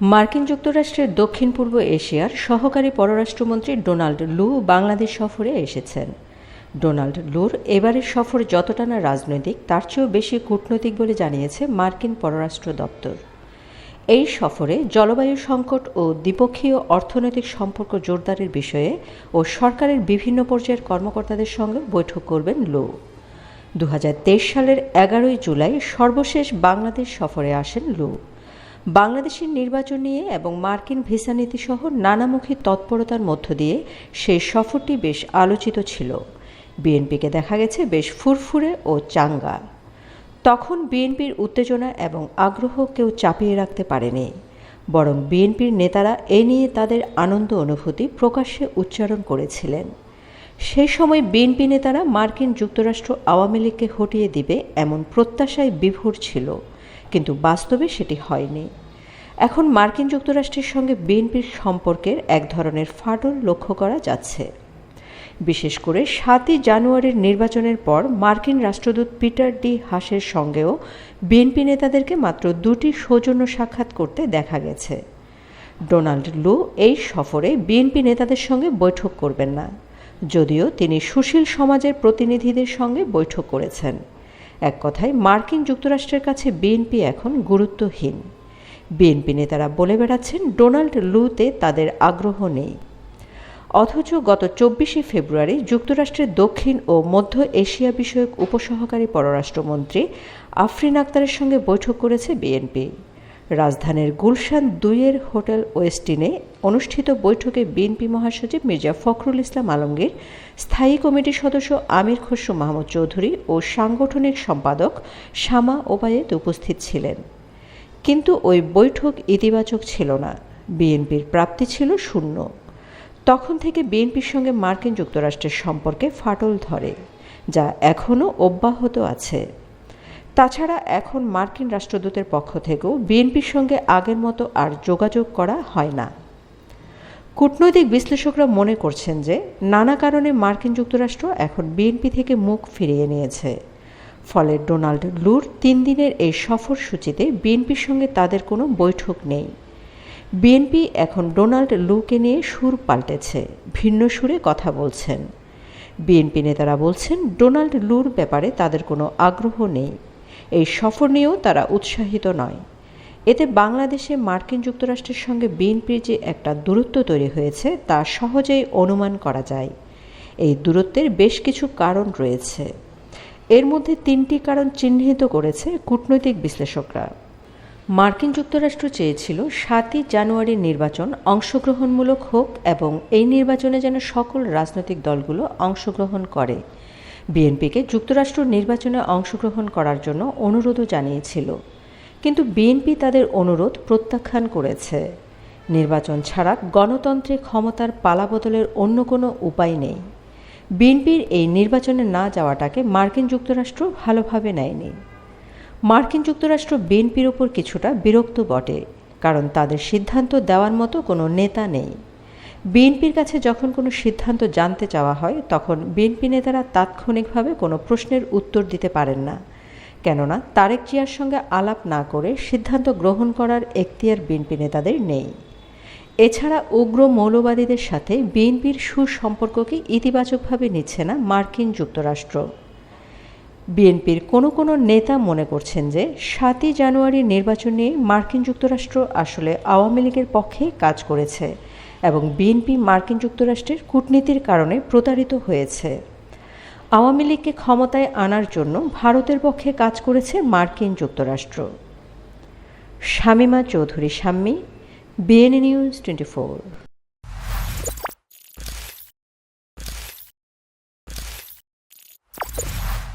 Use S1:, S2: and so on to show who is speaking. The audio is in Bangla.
S1: মার্কিন যুক্তরাষ্ট্রের দক্ষিণ পূর্ব এশিয়ার সহকারী পররাষ্ট্রমন্ত্রী ডোনাল্ড লু বাংলাদেশ সফরে এসেছেন। ডোনাল্ড লুর এবারের সফর যতটা না রাজনৈতিক, তার চেয়েও বেশি কূটনৈতিক বলে জানিয়েছে মার্কিন পররাষ্ট্র দপ্তর। এই সফরে জলবায়ু সংকট ও দ্বিপক্ষীয় অর্থনৈতিক সম্পর্ক জোরদারের বিষয়ে ও সরকারের বিভিন্ন পর্যায়ের কর্মকর্তাদের সঙ্গে বৈঠক করবেন লু। দু হাজার তেইশ সালের এগারোই জুলাই সর্বশেষ বাংলাদেশ সফরে আসেন লু। বাংলাদেশের নির্বাচন নিয়ে এবং মার্কিন ভিসা নীতি সহ নানামুখী তৎপরতার মধ্য দিয়ে সেই সফরটি বেশ আলোচিত ছিল। বিএনপিকে দেখা গেছে বেশ ফুরফুরে ও চাঙ্গা। তখন বিএনপির উত্তেজনা এবং আগ্রহ কেউ চাপিয়ে রাখতে পারেনি। বরং বিএনপির নেতারা এ নিয়ে তাদের আনন্দ অনুভূতি প্রকাশ্যে উচ্চারণ করেছিলেন। সেই সময় বিএনপি নেতারা মার্কিন যুক্তরাষ্ট্র আওয়ামী লীগকে হটিয়ে দিবে এমন প্রত্যাশায় বিভোর ছিল। কিন্তু বাস্তবে সেটি হয়নি। এখন মার্কিন যুক্তরাষ্ট্রের সঙ্গে বিএনপির সম্পর্কের এক ধরনের ফাটল লক্ষ্য করা যাচ্ছে। বিশেষ করে সাতই জানুয়ারির নির্বাচনের পর মার্কিন রাষ্ট্রদূত পিটার ডি হাসের সঙ্গেও বিএনপি নেতাদেরকে মাত্র দুটি সৌজন্য সাক্ষাৎ করতে দেখা গেছে। ডোনাল্ড লু এই সফরে বিএনপি নেতাদের সঙ্গে বৈঠক করবেন না, যদিও তিনি সুশীল সমাজের প্রতিনিধিদের সঙ্গে বৈঠক করেছেন। এক কথায়, মার্কিন যুক্তরাষ্ট্রের কাছে বিএনপি এখন গুরুত্বহীন। বিএনপি নেতারা বলে বেড়াচ্ছেন, ডোনাল্ড লুতে তাদের আগ্রহ নেই। অথচ গত চব্বিশে ফেব্রুয়ারি যুক্তরাষ্ট্রের দক্ষিণ ও মধ্য এশিয়া বিষয়ক উপসহকারী পররাষ্ট্রমন্ত্রী আফরিন আক্তারের সঙ্গে বৈঠক করেছে বিএনপি। রাজধানীর গুলশান দুইয়ের হোটেল ওয়েস্টিনে অনুষ্ঠিত বৈঠকে বিএনপি মহাসচিব মির্জা ফখরুল ইসলাম আলমগীর, স্থায়ী কমিটির সদস্য আমির খসরু মাহমুদ চৌধুরী ও সাংগঠনিক সম্পাদক শামা ওবায়েদ উপস্থিত ছিলেন। কিন্তু ওই বৈঠক ইতিবাচক ছিল না। বিএনপির প্রাপ্তি ছিল শূন্য। তখন থেকে বিএনপির সঙ্গে মার্কিন যুক্তরাষ্ট্রের সম্পর্কে ফাটল ধরে, যা এখনও অব্যাহত আছে। তাছাড়া এখন মার্কিন রাষ্ট্রদূতের পক্ষ থেকেও বিএনপির সঙ্গে আগের মতো আর যোগাযোগ করা হয় না। কূটনৈতিক বিশ্লেষকরা মনে করছেন যে নানা কারণে মার্কিন যুক্তরাষ্ট্র এখন বিএনপি থেকে মুখ ফিরিয়ে নিয়েছে। ফলে ডোনাল্ড লুর তিন দিনের এই সফর সূচিতে বিএনপির সঙ্গে তাদের কোনো বৈঠক নেই। বিএনপি এখন ডোনাল্ড লুকে নিয়ে সুর পাল্টেছে, ভিন্ন সুরে কথা বলছেন। বিএনপি নেতারা বলছেন, ডোনাল্ড লুর ব্যাপারে তাদের কোনো আগ্রহ নেই। এই সফর নিয়েও তারা উৎসাহিত নয়। এতে বাংলাদেশে মার্কিন যুক্তরাষ্ট্রের সঙ্গে বিএনপির যে একটা দূরত্ব তৈরি হয়েছে, তা সহজেই অনুমান করা যায়। এই দূরত্বের বেশ কিছু কারণ রয়েছে। এর মধ্যে তিনটি কারণ চিহ্নিত করেছে কূটনৈতিক বিশ্লেষকরা। মার্কিন যুক্তরাষ্ট্র চেয়েছিল সাতই জানুয়ারির নির্বাচন অংশগ্রহণমূলক হোক এবং এই নির্বাচনে যেন সকল রাজনৈতিক দলগুলো অংশগ্রহণ করে। বিএনপিকে যুক্তরাষ্ট্র নির্বাচনে অংশগ্রহণ করার জন্য অনুরোধও জানিয়েছিল। কিন্তু বিএনপি তাদের অনুরোধ প্রত্যাখ্যান করেছে। নির্বাচন ছাড়া গণতন্ত্রে ক্ষমতার পালাবদলের অন্য কোনো উপায় নেই। বিএনপির এই নির্বাচনে না যাওয়াটাকে মার্কিন যুক্তরাষ্ট্র ভালোভাবে নেয়নি। মার্কিন যুক্তরাষ্ট্র বিএনপির ওপর কিছুটা বিরক্ত বটে, কারণ তাদের সিদ্ধান্ত দেওয়ার মতো কোনো নেতা নেই। বিএনপির কাছে যখন কোনো সিদ্ধান্ত জানতে চাওয়া হয়, তখন বিএনপি নেতারা তাৎক্ষণিকভাবে কোনো প্রশ্নের উত্তর দিতে পারেন না। কেননা, তারেক জিয়ার সঙ্গে আলাপ না করে সিদ্ধান্ত গ্রহণ করার এখতিয়ার বিএনপি নেতাদের নেই। এছাড়া উগ্র মৌলবাদীদের সাথে বিএনপির সুসম্পর্ককে ইতিবাচকভাবে নিচ্ছে না মার্কিন যুক্তরাষ্ট্র। বিএনপির কোনো কোনো নেতা মনে করছেন যে, সাতই জানুয়ারি নির্বাচন নিয়ে মার্কিন যুক্তরাষ্ট্র আসলে আওয়ামী লীগের পক্ষে কাজ করেছে। এবং বিএনপি মার্কিন যুক্তরাষ্ট্রের কূটনীতির কারণে প্রতারিত হয়েছে। আওয়ামী লীগকে ক্ষমতায় আনার জন্য ভারতের পক্ষে কাজ করেছে মার্কিন যুক্তরাষ্ট্র। Shamima Chowdhury, Shammi, BNA news twenty four.